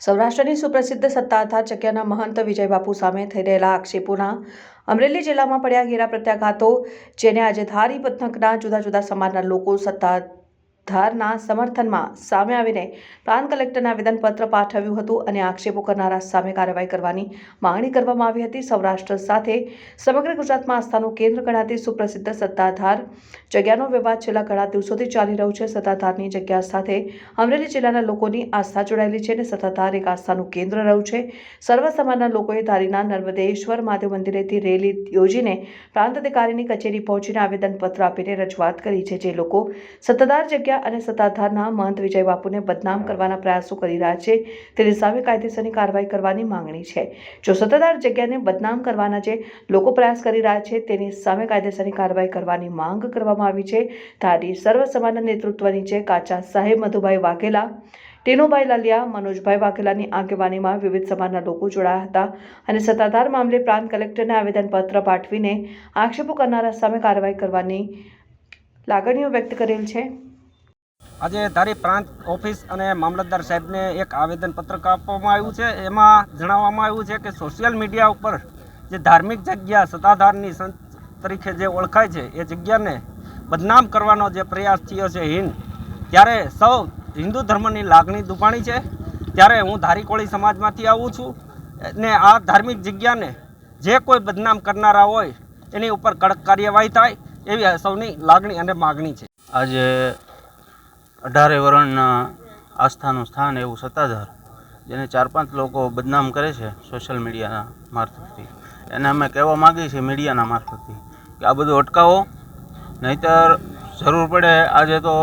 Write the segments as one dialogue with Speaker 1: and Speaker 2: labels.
Speaker 1: સૌરાષ્ટ્રની સુપ્રસિદ્ધ સત્તાધાર ચક્યાના મહંત વિજય બાપુ સામે થઈ રહેલા આક્ષેપોના અમરેલી જિલ્લામાં પડ્યા ઘેરા પ્રત્યાઘાતો, જેને આજે ધારી પંથકના જુદા જુદા સમાજના લોકો સત્તાધારના સમર્થનમાં સામે આવીને પ્રાંત કલેક્ટરને આવેદનપત્ર પાઠવ્યું હતું અને આક્ષેપો કરનારા સામે કાર્યવાહી કરવાની માંગણી કરવામાં આવી હતી. સૌરાષ્ટ્ર સાથે સમગ્ર ગુજરાતમાં આસ્થાનું કેન્દ્ર ગણાતી સુપ્રસિદ્ધ સત્તાધાર જગ્યાનો વિવાદ છેલ્લા ઘણા દિવસોથી ચાલી રહ્યો છે. સત્તાધારની જગ્યા સાથે અમરેલી જિલ્લાના લોકોની આસ્થા જોડાયેલી છે અને સત્તાધાર એક આસ્થાનું કેન્દ્ર રહ્યું છે. સર્વ સમાજના લોકોએ ધારીના નર્મદેશ્વર મહાદેવ મંદિરેથી રેલી યોજીને પ્રાંત અધિકારીની કચેરી પહોંચીને આવેદનપત્ર આપીને રજૂઆત કરી છે. જે લોકો સત્તાધાર જગ્યા અને સત્તાધારના મહંત વિજય બાપુને બદનામ કરવાના પ્રયાસો કરી રહ્યા છે. તેની સામે કાયદેસરની કાર્યવાહી કરવાની માંગણી છે. જો સત્તાધાર જગ્યાને બદનામ કરવાના જે લોકો પ્રયાસ કરી રહ્યા છે, તેની સામે કાયદેસરની કાર્યવાહી કરવાની માંગ કરવામાં આવી છે. ધારી સર્વ સમાજના નેતૃત્વ નીચે કાચા સાહેબ મધુભાઈ વાઘેલા, ટીનુભાઈ લાલિયા, મનોજભાઈ વાઘેલાની આગેવાનીમાં વિવિધ સમાજના લોકો જોડાયા હતા અને સત્તાધાર મામલે પ્રાંત કલેક્ટરને આવેદનપત્ર પાઠવીને આક્ષેપો કરનારા સામે કાર્યવાહી કરવાની લાગણીઓ વ્યક્ત કરેલ છે.
Speaker 2: આજે ધારી પ્રાંત ઓફિસ અને મામલતદાર સાહેબને એક આવેદનપત્ર આપવામાં આવ્યું છે. એમાં જણાવવામાં આવ્યું છે કે સોશિયલ મીડિયા ઉપર જે ધાર્મિક જગ્યા સત્તાધારની સંત તરીકે જે ઓળખાય છે, એ જગ્યાને બદનામ કરવાનો જે પ્રયાસ થયો છે હિન્દ, ત્યારે સૌ હિન્દુ ધર્મની લાગણી દુભાણી છે. ત્યારે હું ધારીકોળી સમાજમાંથી આવું છું ને આ ધાર્મિક જગ્યાને જે કોઈ બદનામ કરનારા હોય, એની ઉપર કડક કાર્યવાહી થાય, એવી સૌની લાગણી અને માગણી છે.
Speaker 3: આજે અઢારે વર્ણના આસ્થાનું સ્થાન એવું સત્તાધાર, જેને ચાર પાંચ લોકો બદનામ કરે છે સોશિયલ મીડિયાના મારફતથી. એને અમે કહેવા માગીએ છીએ મીડિયાના મારફતથી કે આ બધું અટકાવો, નહીતર જરૂર પડે આજે તો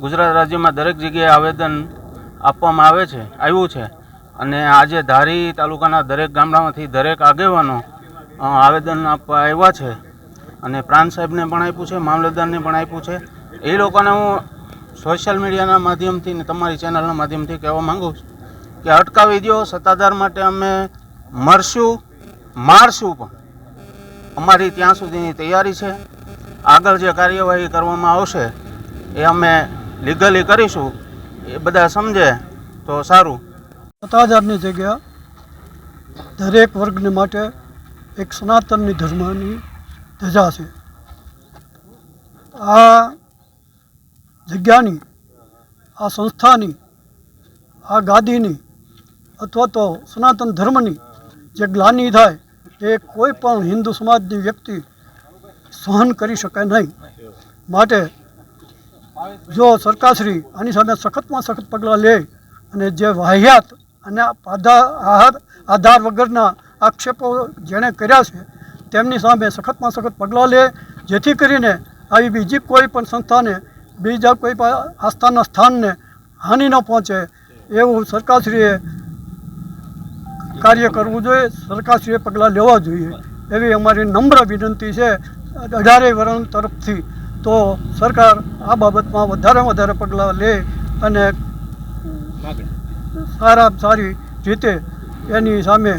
Speaker 3: ગુજરાત રાજ્યમાં દરેક જગ્યાએ આવેદન આપવામાં આવે છે, આવ્યું છે. અને આજે ધારી તાલુકાના દરેક ગામડામાંથી દરેક આગેવાનો આવેદન આપવા આવ્યા છે. અને પ્રાંત સાહેબને પણ આપ્યું છે, મામલતદારને પણ આપ્યું છે. એ લોકોને હું સોશિયલ મીડિયાના માધ્યમથી ને તમારી ચેનલના માધ્યમથી કહેવા માગું છું કે અટકાવી દો સત્તાધાર માટે અમે મરશું, મારશું પણ. અમારી ત્યાં સુધીની તૈયારી છે. આગળ જે કાર્યવાહી કરવામાં આવશે એ અમે લીગલી કરીશું. એ બધા સમજે તો સારું.
Speaker 4: સત્તાધારની જગ્યા દરેક વર્ગને માટે એક સનાતનની ધર્મની ધજા છે. આ જગ્યાની, આ સંસ્થાની, આ ગાદીની અથવા તો સનાતન ધર્મની જે ગ્લાની થાય, એ કોઈ પણ હિન્દુ સમાજની વ્યક્તિ સહન કરી શકે નહીં. માટે જો સરકારશ્રી આની સામે સખતમાં સખત પગલાં લે અને જે વાહિયાત અને આધાર આધાર વગરના આક્ષેપો જેણે કર્યા છે, તેમની સામે સખતમાં સખત પગલાં લે, જેથી કરીને આવી બીજી કોઈ પણ સંસ્થાને બીજા કોઈ આસ્થાના સ્થાનને હાનિ ન પહોંચે એવું સરકારશ્રીએ કાર્ય કરવું જોઈએ. સરકારશ્રીએ પગલાં લેવા જોઈએ. એવી અમારી નમ્ર વિનંતી છે. અઢારે વરણ તરફથી તો સરકાર આ બાબતમાં વધારેમાં વધારે પગલાં લે અને સારા સારી રીતે એની સામે